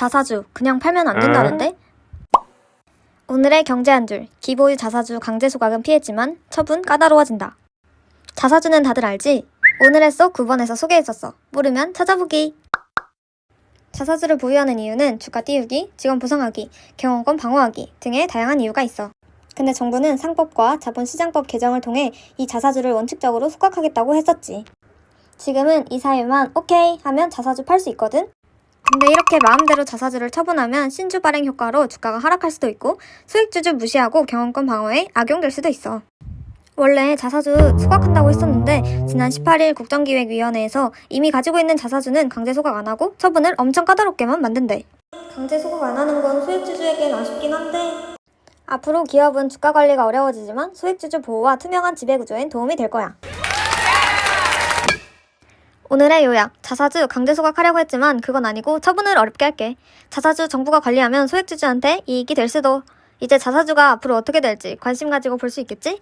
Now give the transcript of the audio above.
자사주 그냥 팔면 안 된다는데? 오늘의 경제 한 줄. 기보유 자사주 강제 소각은 피했지만 처분 까다로워진다. 자사주는 다들 알지? 오늘의 쏙 9번에서 소개했었어. 모르면 찾아보기. 자사주를 보유하는 이유는 주가 띄우기, 직원 보상하기, 경영권 방어하기 등의 다양한 이유가 있어. 근데 정부는 상법과 자본시장법 개정을 통해 이 자사주를 원칙적으로 소각하겠다고 했었지. 지금은 이 사유만 오케이 하면 자사주 팔 수 있거든? 근데 이렇게 마음대로 자사주를 처분하면 신주 발행 효과로 주가가 하락할 수도 있고 수익 주주 무시하고 경영권 방어에 악용될 수도 있어. 원래 자사주 소각한다고 했었는데 지난 18일 국정기획위원회에서 이미 가지고 있는 자사주는 강제 소각 안 하고 처분을 엄청 까다롭게만 만든대. 강제 소각 안 하는 건 수익주주에겐 아쉽긴 한데 앞으로 기업은 주가 관리가 어려워지지만 수익주주 보호와 투명한 지배구조엔 도움이 될 거야. 오늘의 요약. 자사주 강제 소각하려고 했지만 그건 아니고 처분을 어렵게 할게. 자사주 정부가 관리하면 소액주주한테 이익이 될 수도. 이제 자사주가 앞으로 어떻게 될지 관심 가지고 볼 수 있겠지?